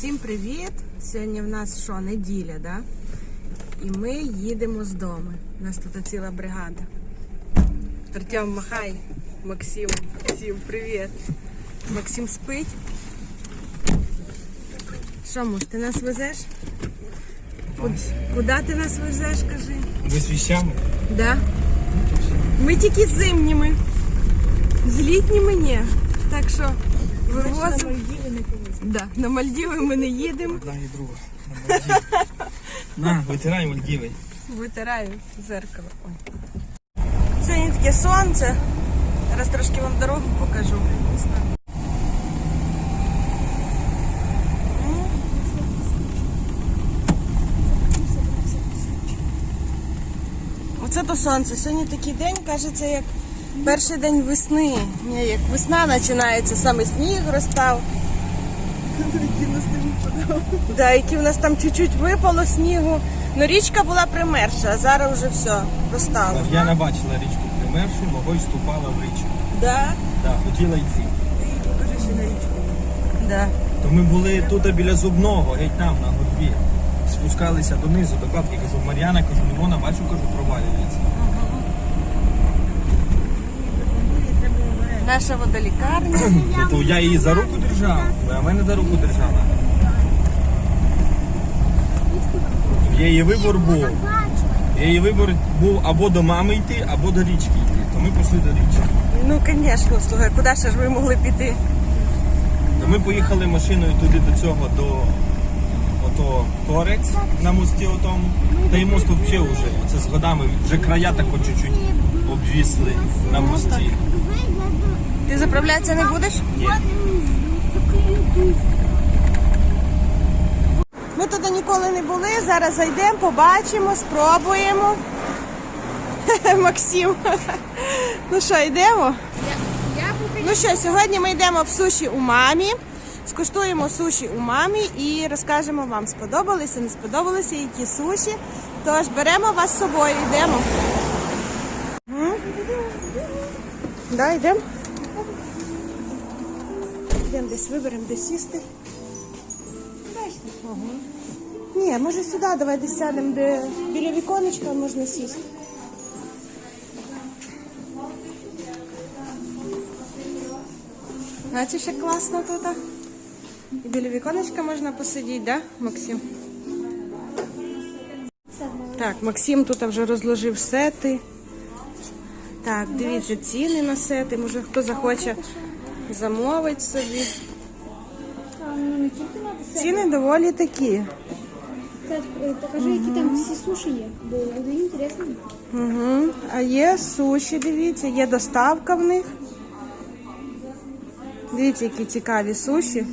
Всім привіт! Сьогодні в нас що, неділя, да? І ми їдемо з дому. У нас тут ціла бригада. Артем, махай. Максим. Максим, привіт. Максим спить. Що, муж, ти нас везеш? Куди, ти нас везеш, кажи? Ви з віщами? Да. Ми тільки з зимніми. З літніми ні. Так що вивозимо. Да, на Мальдіви ми не їдемо. Одна і друга. На Мальдіви. На, витирай Мальдіви. Витираю зеркало. Ой. Сьогодні таке сонце. Зараз трошки вам дорогу покажу. Оце то сонце. Сьогодні такий день, кажеться, як перший день весни. Ні, як весна починається, саме сніг розстав. Да, які в нас там чуть-чуть випало снігу. Ну річка була примерша, а зараз вже все, розстало. Я не бачила річку примершу, ногою ступала в річку. Да? Так, хотіла йти. Покажи ще на річку. Да. То ми були тут біля зубного, геть там, на горбі. Спускалися донизу, до капки, кажу, Мар'яна, кажу, не бачу, кажу, провалюється. Наша водолікарня. Ну, то я її за руку держав, а мене за руку держала. Я її вибор був. Я її вибор був або до мами йти, або до річки йти. То ми пішли до річки. Ну, звісно, слухай, куди ще ж ви могли піти? То ми поїхали машиною туди до цього, до ото Торець на мості отому. Та й мост взагалі вже. Це з годами вже края так от чуть-чуть обвісли на мості. Ти заправлятися не будеш? Ні. Ми туди ніколи не були. Зараз зайдемо, побачимо, спробуємо. Максим. Ну що, йдемо? Ну що, сьогодні ми йдемо в суші у мамі. Скуштуємо суші у мамі і розкажемо вам, сподобалися, не сподобалися, які суші. Тож беремо вас з собою, йдемо. Да, йдемо. Десь виберемо, де сісти. Ага. Ні, може сюди, давай десь сядемо, де біля віконечка можна сісти. Бачиш, як класно тут. І біля віконечка можна посидіти, да, Максим? Так, Максим тут вже розложив сети. Так, дивіться, ціни на сети. Може хто захоче замовить собі. Ціни доволі такі. Е, покажи, які там всі суші є, бо буде інтересно. Угу. А є суші, дивіться, є доставка в них. Дивіться, які цікаві суші.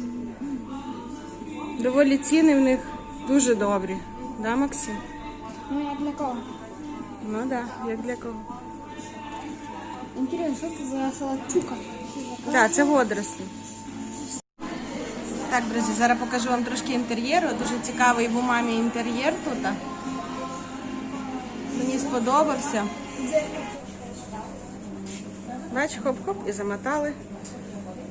Доволі ціни в них дуже добрі. Да, Максим? Ну, як для кого? Ну так, да, як для кого. Інтересно, що це за салатчука? Так, це водорослі. Так, друзі, зараз покажу вам трошки інтер'єру. Дуже цікавий в у мамі інтер'єр тут. Мені сподобався. Бач, хоп-хоп і замотали.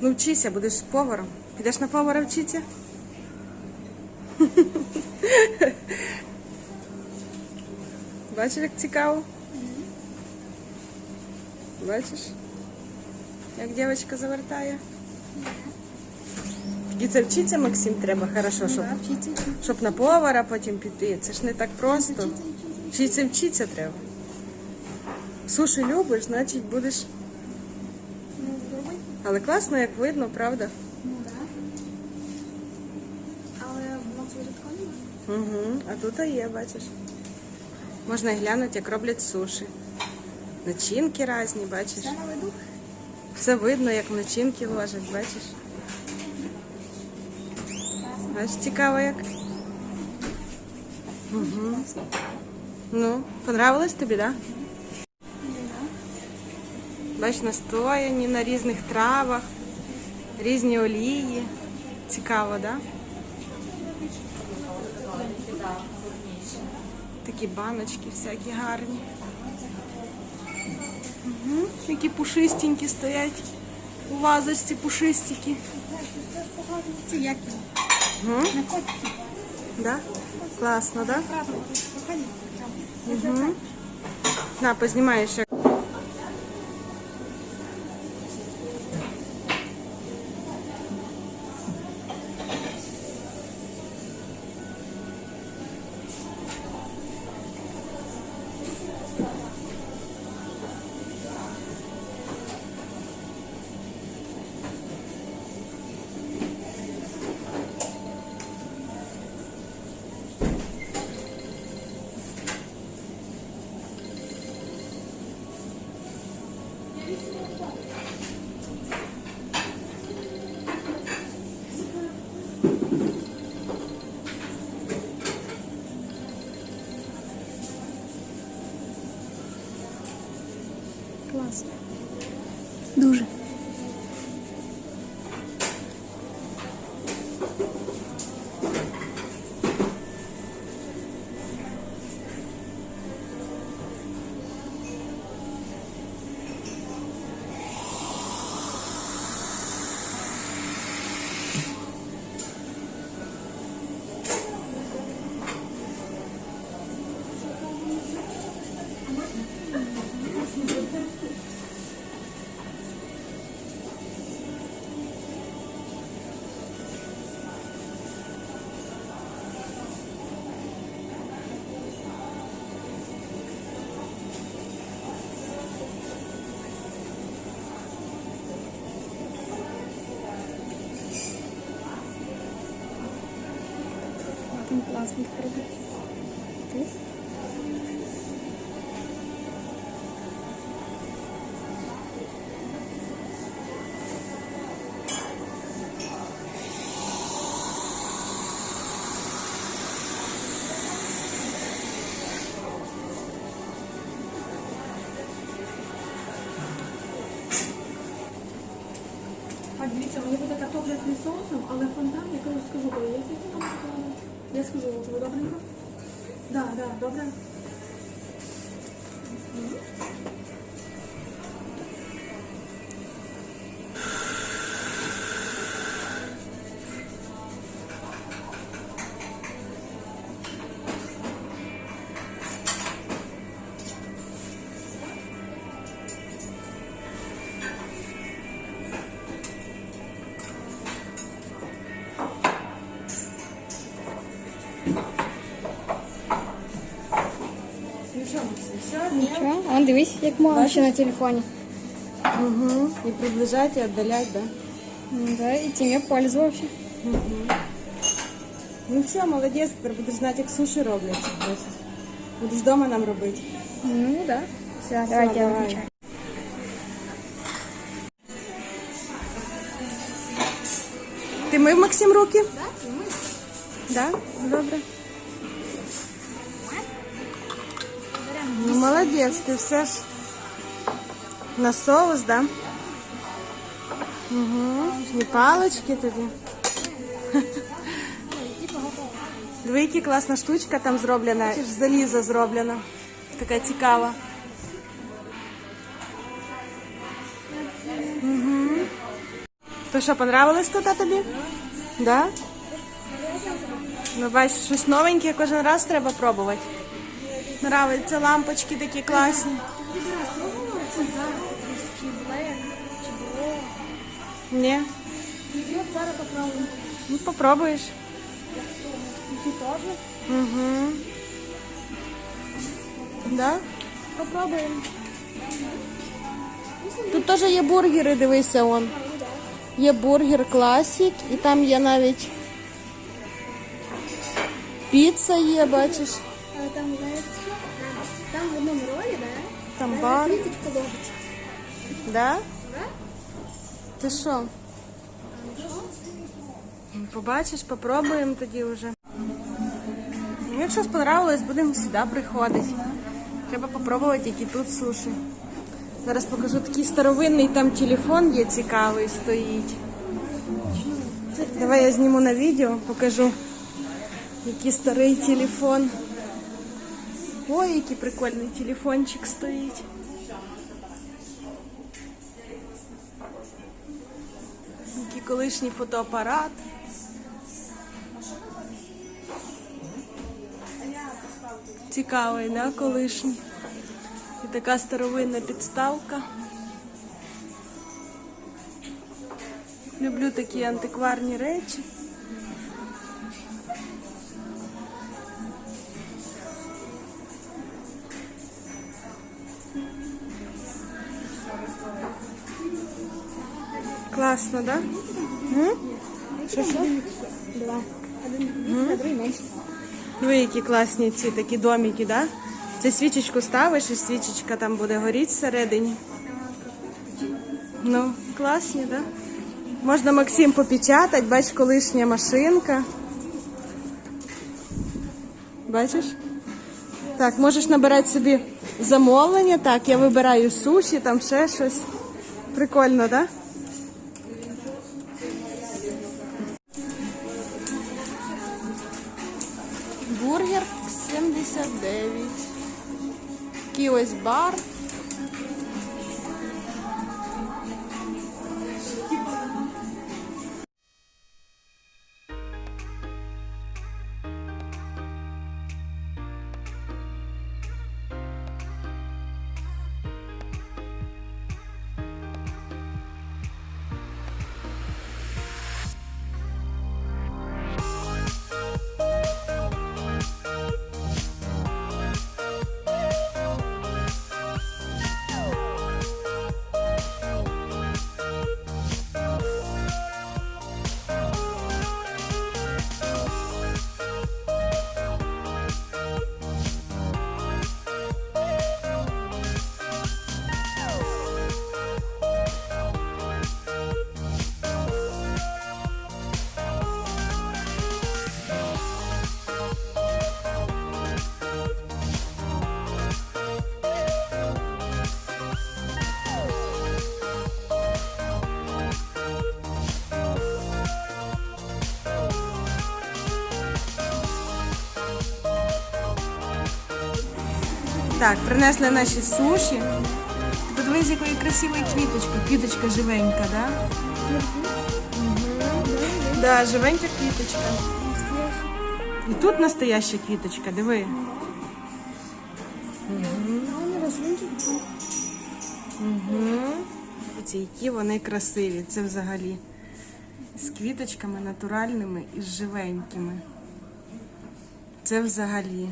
Ну, вчися, будеш поваром. Підеш на повара вчитися? Бачиш, як цікаво? Бачиш? Як дівчинка завертає? І це вчиться, Максим, треба хорошо, щоб, щоб на повара потім піти. Це ж не так просто. Вчиться, вчиться треба. Суші любиш, значить будеш. Ну. Але класно, як видно, правда? Ну, так. Але в нас вже. Угу. А тут є, бачиш. Можна глянути, як роблять суші. Начинки різні, бачиш. Це на виду. Все видно, як начинки ложать, бачиш. Бачиш, цікаво як. Угу. Ну, понравилось тобі, так? Да? Бач, настояні на різних травах, різні олії. Цікаво, так? Да? Такі баночки всякі гарні. Угу. Які пушистенькі стоять у вазочці пушистики. Це як? Наркотики. Да? Класно, да? Угу. На, познімаєш. Як- Клас. Там класний продукт. А дивіться, мені буде картопля з соусом, але фонтан, я кажу, скажу, коли я скільки там. Я скажу, добренько? Так, так, добре. Нічого. А дивись, як мало ще на телефоні. Угу. І приближати, і віддалять, да? М, Да, і тим я пользувався. Ну все, молодець, тепер будеш знати, як суші роблять. Ось. Будеш вдома нам робити. Ну да. Все, давайте я давай. виключаю. Ти мив Максим руки? Да? Добре. Ну, молодець, ти все ж на соус, да? Угу. І палички тобі. Диви, які класна штучка там зроблена. Це ж з заліза зроблена. Така цікава. Угу. То що, понравилось тут тобі? Да? Ну, бачиш, щось новеньке кожен раз треба пробувати. Нравиться лампочки такі класні. Ні. Зараз попробуємо. Ну, попробуєш. Ти теж? Угу. Да? Попробуємо. Тут теж є бургери, дивися он. Є бургер класік, і там є навіть піца є, бачиш. Але там. Там в одному ролі, да? Там бар. Ложить. Да? Ти що? Побачиш, попробуємо тоді вже. Ну, Якщо сподобалось, будемо сюди приходити. Треба попробувати, які тут суші. Зараз покажу такий старовинний там телефон є цікавий, стоїть. Давай я зніму на відео, покажу, який старий телефон. Ой, який прикольний телефончик стоїть. Який колишній фотоапарат. Цікавий, да, колишній. І така старовинна підставка. Люблю такі антикварні речі. Класно? М? Що, що? Два. Один. Ви які класні ці такі домики, да? Це свічечку ставиш і свічечка там буде горіти всередині. Ну, класні, да? Можна Максим попечатати, бач, колишня машинка. Бачиш? Так, можеш набирати собі замовлення. Так, я вибираю суші, там ще щось. Прикольно, так? Да? Бургер 79. Такий ось бар. Так, принесли наші суші. Подивись, якої красивої квіточки. Квіточка живенька, да? Угу. Да, живенька квіточка. І тут настояща квіточка, диви. Угу. Ці які вони красиві. Це взагалі з квіточками натуральними і з живенькими. Це взагалі.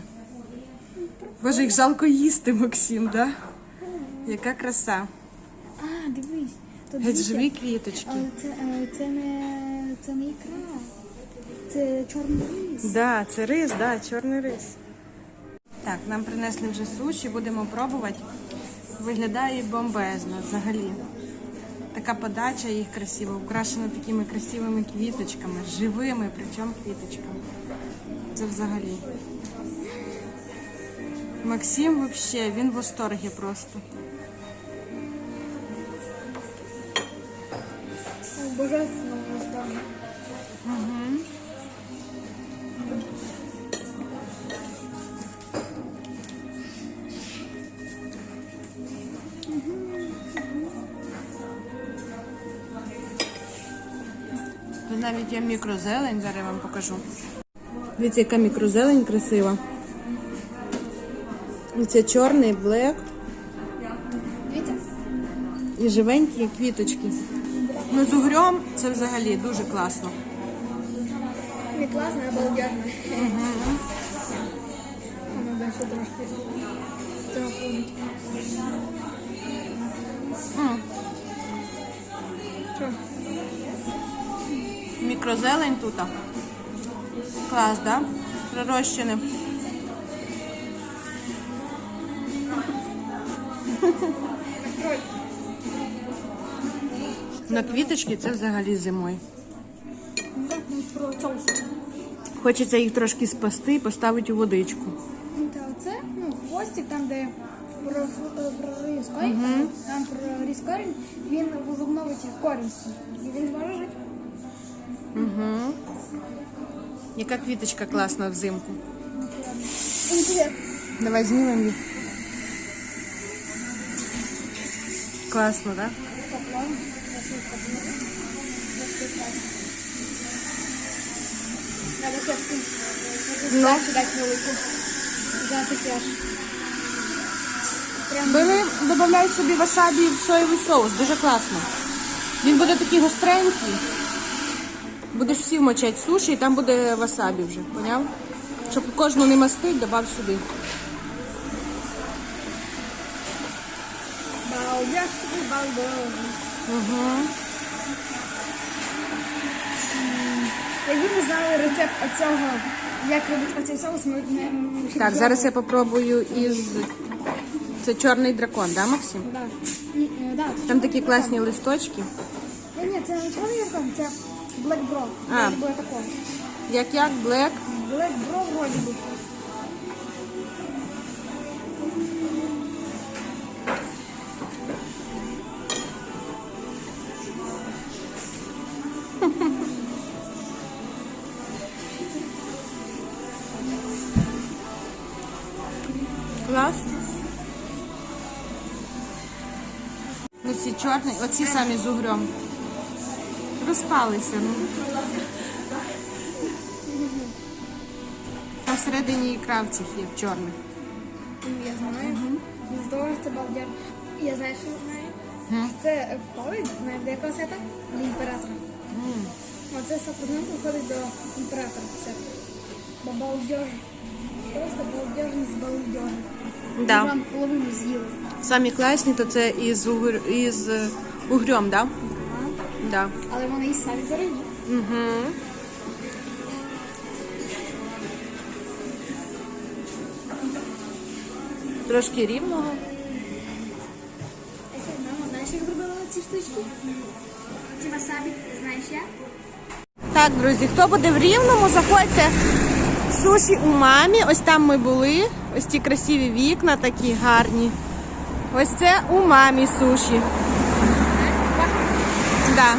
Боже, їх жалко їсти, Максим, да? Яка краса. А, дивись. Тут Геть дивіться, живі квіточки. але Це, е, це не це не ікра. Це чорний рис. Да, це рис, да, чорний рис. Так, нам принесли вже суші, будемо пробувати. Виглядає бомбезно взагалі. Така подача їх красива, украшена такими красивими квіточками, живими, причому квіточками. Це взагалі. Максим взагалі, він в восторгі просто. Божественно воздано. Тут навіть є мікрозелень, зараз я вам покажу. Дивіться, яка мікрозелень красива. І це чорний блек і живенькі квіточки. Ну, з угрьом це взагалі дуже класно. Не класно, а обалденно. Угу. Воно далі трошки Що? Мікрозелень тут. Клас, да? Прирощене. На квіточки це взагалі зимою. Соус. Хочеться їх трошки спасти і поставити у водичку. Та оце, ну, хвостик, там, де про, е, про там про корінь, він возобновить корінь. свій. І він жити. Угу. Яка квіточка класна взимку. Інтересно. Давай знімемо їх. Взяти теж. Прям Били, додай собі васабі в соєвий соус, дуже класно. Він буде такий гостренький. Будеш всі вмочати суші, і там буде васабі вже, поняв? Щоб кожну не мастить, добав сюди. Балдеж, балдеж. Угу. Якби ми знали рецепт оцього, як робити оцей соус, ми б не Так, зараз я попробую із. Це чорний дракон, да, Максим? Да. Ні, е, да, це Там такі класні листочки. Ні, ні, це не чорний яркон, це Black Bro. А. Вроді би такого. Як як, блек. Black Bro вроді би. Оці оці самі з угрем. Розпалися, ну. Там всередині ікра в цих є в чорних. Я знаю. З того це балдеж. Я знаю, що знаю. Це входить, знаєш, до якого сета? До імператора. Оце 100% входить до імператора. Бо балдеж. Просто балдежність балдежа. Да. Вам половину з'їли. Самі класні, то це із, угр... із е, угрем, да? Да. Але вони і самі дорогі. Угу. Трошки рівного. Мама, знаєш, як зробила ці штучки? Ці васабі, знаєш як? Так, друзі, хто буде в Рівному, заходьте в суші у мамі. Ось там ми були. Ось ті красиві вікна такі гарні. Ось це у мамі суші. Да.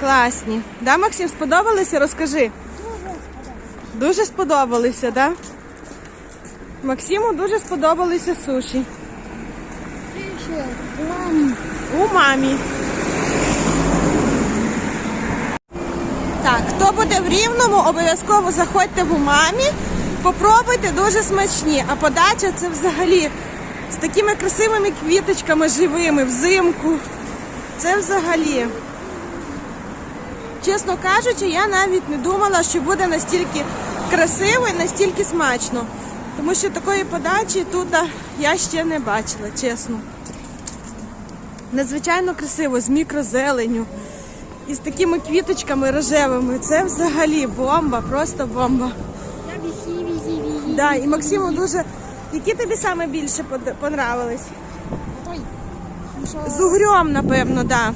Класні. Да, Максим, сподобалися? Розкажи. Дуже сподобалися, да? Максиму дуже сподобалися суші. Ще, мамі. У мамі. Так, хто буде в Рівному, обов'язково заходьте в умамі, попробуйте дуже смачні. А подача це взагалі з такими красивими квіточками живими взимку. Це взагалі. Чесно кажучи, я навіть не думала, що буде настільки красиво і настільки смачно. Тому що такої подачі тут я ще не бачила, чесно. Надзвичайно красиво, з мікрозеленю. І з такими квіточками рожевими. Це взагалі бомба, просто бомба. Да, і Максиму дуже. Які тобі саме більше под- понравились? Той. Ну що, З угрьом, напевно, да.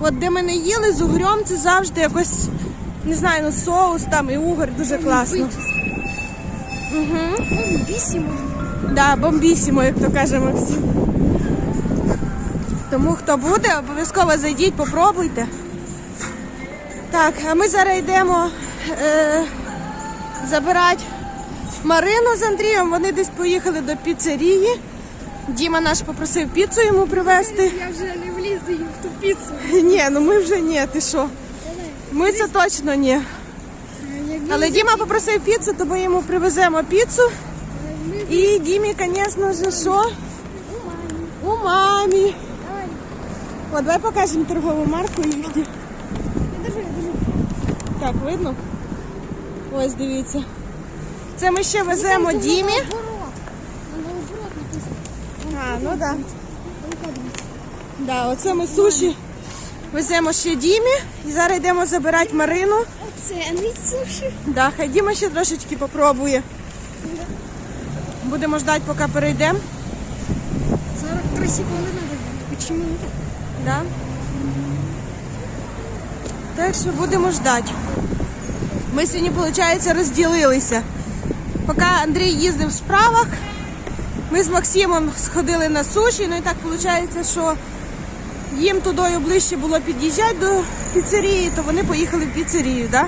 От де ми не їли з угрьом, це завжди якось, не знаю, ну соус там і угор дуже класно. Угу. бісімо. Да, бомбісімо, як то каже Максим. Тому хто буде, обов'язково зайдіть, попробуйте. Так, а ми зараз йдемо е, забирати Марину з Андрієм. Вони десь поїхали до піцерії. Діма наш попросив піцу йому привезти. Я вже не влізу в ту піцу. Ні, ну ми вже ні, ти що? Ми це точно ні. Але Діма попросив піцу, то ми йому привеземо піцу. І Дімі, звісно ж, що? У мамі. О, давай покажемо торгову марку їхню. Так, видно? Ось дивіться. Це ми ще веземо Дімі. А, ну так. Дивіться. Да, оце ми суші веземо ще Дімі. І зараз йдемо забирати Марину. Оце не суші. Да, хай Діма ще трошечки попробує. Будемо ждати, поки перейдемо. 43 секунди не так? Да? Так що будемо ждати. Ми сьогодні, виходить, розділилися. Поки Андрій їздив в справах, ми з Максимом сходили на суші. Ну і так виходить, що їм тудою ближче було під'їжджати до піцерії, то вони поїхали в піцерію, да?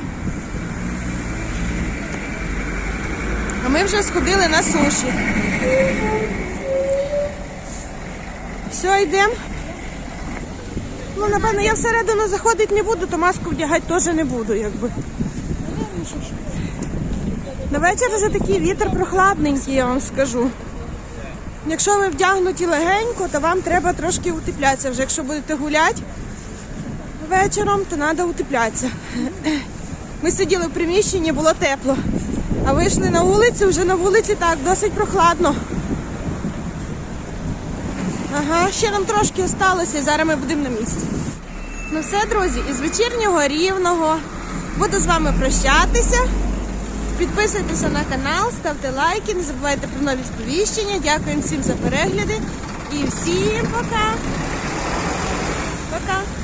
А ми вже сходили на суші. Все, йдемо. Ну, напевно, я всередину заходити не буду, то маску вдягати теж не буду, якби. На вечір вже такий вітер прохладненький, я вам скажу. Якщо ви вдягнуті легенько, то вам треба трошки утеплятися. Вже якщо будете гуляти вечором, то треба утеплятися. Ми сиділи в приміщенні, було тепло. А вийшли на вулицю, вже на вулиці так, досить прохладно. Ага, ще нам трошки осталося, і зараз ми будемо на місці. Ну все, друзі, із вечірнього рівного буду з вами прощатися. Підписуйтеся на канал, ставте лайки, не забувайте про нові сповіщення. Дякую всім за перегляди і всім пока! Пока!